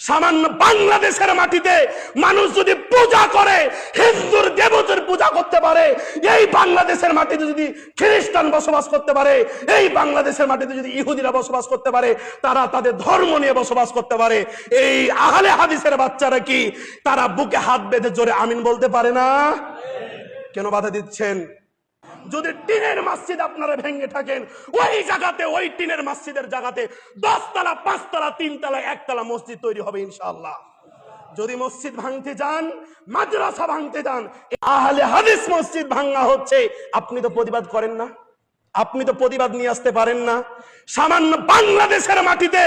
সামান্য বাংলাদেশের মাটিতে মানুষ যদি পূজা করে, হিন্দুর দেবতার পূজা করতে পারে, এই বাংলাদেশের মাটিতে যদি খ্রিস্টান বসবাস করতে পারে, এই বাংলাদেশের মাটিতে যদি ইহুদিরা বসবাস করতে পারে, তারা তাদের ধর্ম নিয়ে বসবাস করতে পারে। এই আহলে হাদিসের বাচ্চারা কি? তারা বুকে হাত বেঁধে জোরে আমিন বলতে পারে না? কেন বাধা দিচ্ছেন? যদি টিনের মাসজিদ আপনারা ভেঙে থাকেন, ওই জায়গাতে, ওই টিনের মাসজিদের জায়গাতে দশতলা, পাঁচতলা, তিনতলা, একতলা মসজিদ তৈরি হবে ইনশাআল্লাহ। যদি মসজিদ ভাঙতে যান, মাদ্রাসা ভাঙতে যান আহলে হাদিস মসজিদ ভাঙা হচ্ছে, আপনি তো প্রতিবাদ করেন না। আপনি তো প্রতিবাদ নিয়ে আসতে পারেন না। সামান্য বাংলাদেশের মাটিতে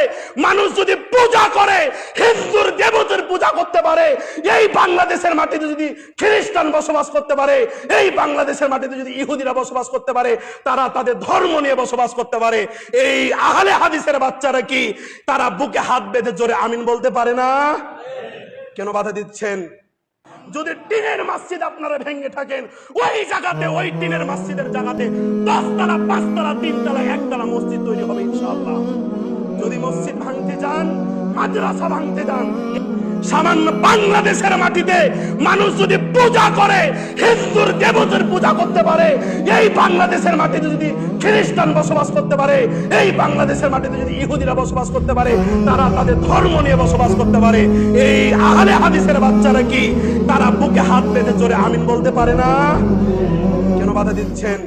মানুষ যদি পূজা করে, হিন্দুর দেবতার পূজা করতে পারে, এই বাংলাদেশের মাটিতে যদি খ্রিস্টান বসবাস করতে পারে, এই বাংলাদেশের মাটিতে যদি ইহুদিরা বসবাস করতে পারে, তারা তাদের ধর্ম নিয়ে বসবাস করতে পারে। এই আহলে হাদিসের বাচ্চারা কি? তারা বুকে হাত বেঁধে জোরে আমিন বলতে পারে না? কেন বাধা দিচ্ছেন? যদি টিনের মাসজিদ আপনারা ভেঙে থাকেন, ওই জায়গাতে, ওই টিনের মসজিদের জায়গাতে দশতলা, পাঁচতলা, তিনতলা, একতলা মসজিদ তৈরি হবে ইনশাআল্লাহ। যদি মসজিদ ভাঙতে যান, মাদ্রাসা ভাঙতে যান সামান্য বাংলাদেশের মাটিতে মানুষ যদি পূজা করে, হিন্দুর দেবতার পূজা করতে পারে, এই বাংলাদেশের মাটিতে যদি খ্রিস্টান বসবাস করতে পারে, এই বাংলাদেশের মাটিতে যদি ইহুদিরা বসবাস করতে পারে, তারা তাদের ধর্ম নিয়ে বসবাস করতে পারে, এই আহলে হাদিসের বাচ্চারা কি? তারা বুকে হাত পেতে জোরে আমিন বলতে পারে না? কেন বাধা দিচ্ছেন?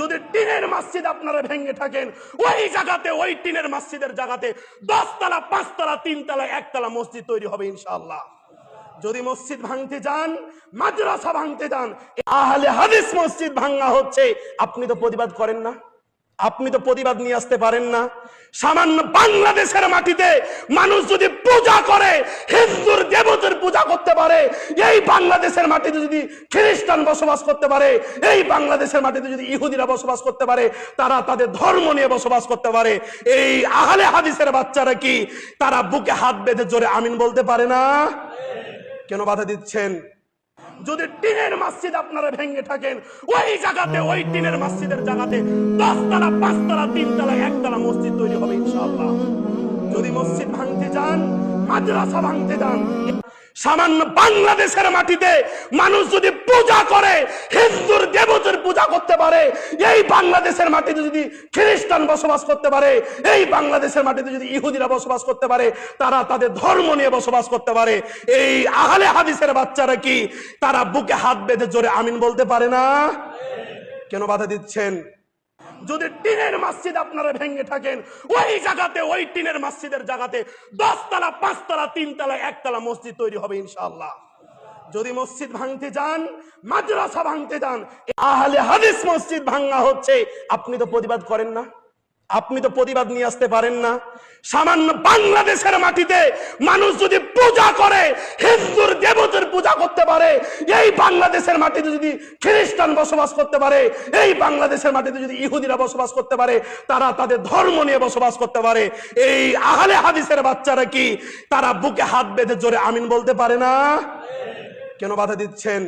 যদি টিনের মসজিদ আপনারা ভেঙে থাকেন, ওই জায়গাতে, ওই টিনের মসজিদের জায়গাতে দশতলা, পাঁচতলা, তিনতলা, একতলা মসজিদ তৈরি হবে ইনশাআল্লাহ। যদি মসজিদ ভাঙতে যান, মাদ্রাসা ভাঙতে যান, আহলে হাদিস মসজিদ ভাঙা হচ্ছে, আপনি তো প্রতিবাদ করেন না। আপনি তো প্রতিবাদ নিয়ে আসতে পারেন না। সামান্য বাংলাদেশের মাটিতে মানুষ যদি পূজা করে দেবতার পূজা করতে পারে, এই বাংলাদেশের মাটিতে যদি খ্রিস্টান বসবাস করতে পারে, এই বাংলাদেশের মাটিতে যদি ইহুদিরা বসবাস করতে পারে, তারা তাদের ধর্ম নিয়ে বসবাস করতে পারে। এই আহলে হাদিসের বাচ্চারা কি, তারা বুকে হাত বেঁধে জোরে আমিন বলতে পারে না? কেন বাধা দিচ্ছেন? যদি টিনের মসজিদ আপনারা ভেঙে থাকেন, ওই জায়গাতে, ওই টিনের মসজিদের জায়গাতে দশতলা, পাঁচতলা, তিনতলা, একতলা মসজিদ তৈরি হবে ইনশাআল্লাহ। যদি মসজিদ ভাঙতে যান, মাদ্রাসা ভাঙতে যান সামান্য বাংলাদেশের মাটিতে মানুষ যদি পূজা করে, হিন্দুর দেবতার পূজা করতে পারে, এই বাংলাদেশের মাটিতে যদি খ্রিস্টান বসবাস করতে পারে, এই বাংলাদেশের মাটিতে যদি ইহুদিরা বসবাস করতে পারে, তারা তাদের ধর্ম নিয়ে বসবাস করতে পারে। এই আহলে হাদিসের বাচ্চারা কি? তারা বুকে হাত বেঁধে জোরে আমিন বলতে পারে না? কেন বাধা দিচ্ছেন? যদি টিনের মাসজিদ আপনারা ভেঙে থাকেন, ওই জায়গাতে, ওই টিনের মাসজিদের জায়গাতে দশতলা, পাঁচতলা, তিনতলা, একতলা মসজিদ তৈরি হবে ইনশাল্লাহ যদি মসজিদ ভাঙতে যান, মাদ্রাসা ভাঙতে যান আহলে হাদিস মসজিদ ভাঙা হচ্ছে, আপনি তো প্রতিবাদ করেন না। আপনি তো প্রতিবাদ নিয়ে আসতে পারেন না। সামান্য বাংলাদেশের মাটিতে মানুষ যদি পূজা করে, হিন্দুর দেবতার পূজা করতে পারে, এই বাংলাদেশের মাটিতে যদি খ্রিস্টান বসবাস করতে পারে, এই বাংলাদেশের মাটিতে যদি ইহুদিরা বসবাস করতে পারে, তারা তাদের ধর্ম নিয়ে বসবাস করতে পারে। এই আহলে হাদিসের বাচ্চারা কি? তারা বুকে হাত বেঁধে জোরে আমিন বলতে পারে না? কেন বাধা দিচ্ছেন?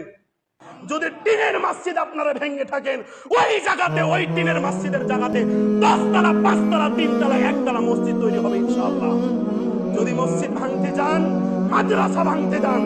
যদি টিনের মাসজিদ আপনারা ভেঙে থাকেন, ওই জায়গাতে, ওই টিনের মসজিদের জায়গাতে দশতলা, পাঁচতলা, তিনতলা, একতলা মসজিদ তৈরি হবে ইনশাআল্লাহ। যদি মসজিদ ভাঙতে যান, মাদ্রাসা ভাঙতে যান